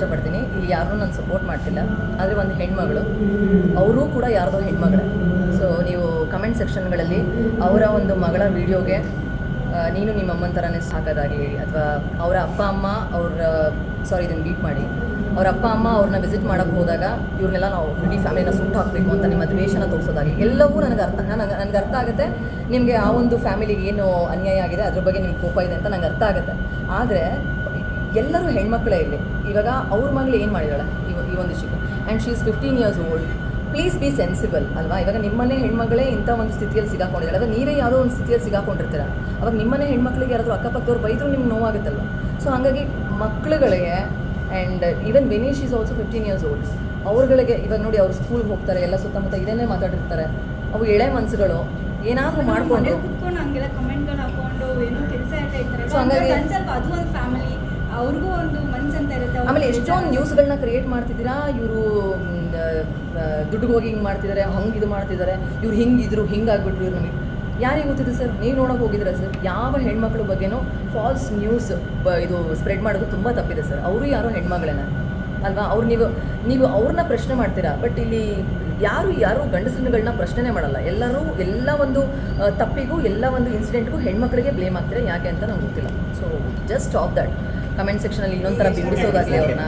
ಇಷ್ಟಪಡ್ತೀನಿ. ಇಲ್ಲಿ ಯಾರೂ ನಾನು ಸಪೋರ್ಟ್ ಮಾಡ್ತಿಲ್ಲ. ಆದರೆ ಒಂದು ಹೆಣ್ಮಗಳು. ಅವರೂ ಕೂಡ ಯಾರ್ದೋ ಹೆಣ್ಮಗಳೇ. ಸೊ ನೀವು ಕಮೆಂಟ್ ಸೆಕ್ಷನ್ಗಳಲ್ಲಿ ಅವರ ಒಂದು ಮಗಳ ವಿಡಿಯೋಗೆ ನೀನು ನಿಮ್ಮ ಅಮ್ಮನ ಥರನೇ ಸಾಕೋದಾಗಲಿ, ಅಥವಾ ಅವರ ಅಪ್ಪ, ಅಮ್ಮ ಅವ್ರ ಸಾರಿ ಇದನ್ನು ಬೀಟ್ ಮಾಡಿ. ಅವ್ರ ಅಪ್ಪ, ಅಮ್ಮ ಅವ್ರನ್ನ ವಿಸಿಟ್ ಮಾಡೋಕ್ಕೆ ಹೋದಾಗ ಇವ್ರನ್ನೆಲ್ಲ ನಾವು ಇಡೀ ಫ್ಯಾಮಿಲಿನ ಸುಟ್ಟು ಹಾಕಬೇಕು ಅಂತ ನಿಮ್ಮ ದ್ವೇಷನ ತೋರಿಸೋದಾಗಲಿ. ಎಲ್ಲವೂ ನನಗೆ ಅರ್ಥ ನನಗೆ ನನಗೆ ಅರ್ಥ ಆಗುತ್ತೆ. ನಿಮಗೆ ಆ ಒಂದು ಫ್ಯಾಮಿಲಿಗೆ ಏನು ಅನ್ಯಾಯ ಆಗಿದೆ, ಅದ್ರ ಬಗ್ಗೆ ನಿಮ್ಗೆ ಕೋಪ ಇದೆ ಅಂತ ನಂಗೆ ಅರ್ಥ ಆಗುತ್ತೆ. ಆದರೆ ಎಲ್ಲರೂ ಹೆಣ್ಮಕ್ಳೇ ಇಲ್ಲಿ ಇವಾಗ ಅವ್ರ ಮಗಳು ಏನು ಮಾಡಿದಾಳೆ? ಈ ಈ ಒಂದು ವಿಷಯಕ್ಕೆ and she is fifteen years old please be sensible ಅಲ್ವಾ? ಇವಾಗ ನಿಮ್ಮನೆ ಹೆಣ್ಮಗಳೇ ಇಂಥ ಒಂದು ಸ್ಥಿತಿಯಲ್ಲಿ ಸಿಗಾಕೊಂಡಿದ್ದಾರೆ. ಅವಾಗ ನೀರೇ ಯಾವುದೋ ಒಂದು ಸ್ಥಿತಿಯಲ್ಲಿ ಸಿಗಾಕೊಂಡಿರ್ತೀರ? ಅವಾಗ ನಿಮ್ಮನೆ ಹೆಣ್ಮಕ್ಳಿಗೆ ಯಾರಾದರೂ ಅಕ್ಕಪಕ್ಕದವ್ರು ಬೈದರೂ ನಿಮ್ಗೆ ನೋವಾಗುತ್ತಲ್ವ? ಸೊ ಹಾಗಾಗಿ ಮಕ್ಳುಗಳಿಗೆ and even Vineesh is also fifteen years old ಅವ್ರುಗಳಿಗೆ ಇವಾಗ ನೋಡಿ ಅವ್ರು ಸ್ಕೂಲ್ಗೆ ಹೋಗ್ತಾರೆ ಎಲ್ಲ ಸುತ್ತಮುತ್ತ ಇದನ್ನೇ ಮಾತಾಡಿರ್ತಾರೆ. ಅವು ಎಳೆ ಮನಸ್ಸುಗಳು ಏನಾದರೂ ಮಾಡಿಕೊಂಡು ಸೊ ಹಂಗಾಗಿ- ಅವ್ರಿಗೂ ಒಂದು ಮನ್ಸು ಅಂತ ಇರುತ್ತೆ ಆಮೇಲೆ ಎಷ್ಟೊಂದು ನ್ಯೂಸ್ಗಳನ್ನ ಕ್ರಿಯೇಟ್ ಮಾಡ್ತಿದ್ದೀರಾ ಇವರು ದುಡ್ಡು ಹೋಗಿ ಹಿಂಗೆ ಮಾಡ್ತಿದ್ದಾರೆ ಹಂಗೆ ಇದು ಮಾಡ್ತಿದ್ದಾರೆ ಇವ್ರು ಹಿಂಗಿದ್ರು ಹಿಂಗಾಗ್ಬಿಟ್ರು ಇವ್ರು ನಮಗೆ ಯಾರಿಗೆ ಗೊತ್ತಿದೆ ಸರ್? ನೀವು ನೋಡೋಕೆ ಹೋಗಿದ್ರೆ ಸರ್? ಯಾವ ಹೆಣ್ಮಕ್ಳ ಬಗ್ಗೆನೂ ಫಾಲ್ಸ್ ನ್ಯೂಸ್ ಬ ಇದು ಸ್ಪ್ರೆಡ್ ಮಾಡೋದು ತುಂಬ ತಪ್ಪಿದೆ ಸರ್. ಅವರು ಯಾರು ಹೆಣ್ಮಗಳೇನ? ಅಲ್ವಾ? ಅವ್ರು ನೀವು ನೀವು ಅವ್ರನ್ನ ಪ್ರಶ್ನೆ ಮಾಡ್ತೀರಾ ಬಟ್ ಇಲ್ಲಿ ಯಾರು ಯಾರು ಗಂಡಸರುಗಳನ್ನ ಪ್ರಶ್ನೆನೇ ಮಾಡಲ್ಲ. ಎಲ್ಲರೂ ಎಲ್ಲ ಒಂದು ತಪ್ಪಿಗೂ ಎಲ್ಲ ಒಂದು ಇನ್ಸಿಡೆಂಟ್ಗೂ ಹೆಣ್ಮಕ್ಳಿಗೆ ಬ್ಲೇಮ್ ಆಗ್ತಾರೆ ಯಾಕೆ ಅಂತ ನಂಗೆ ಗೊತ್ತಿಲ್ಲ. So just of that comment ಇನ್ನೊಂದು ತರ ಬಿಂಬಿಸೋದಾಗಲಿ ಅವ್ರನ್ನ.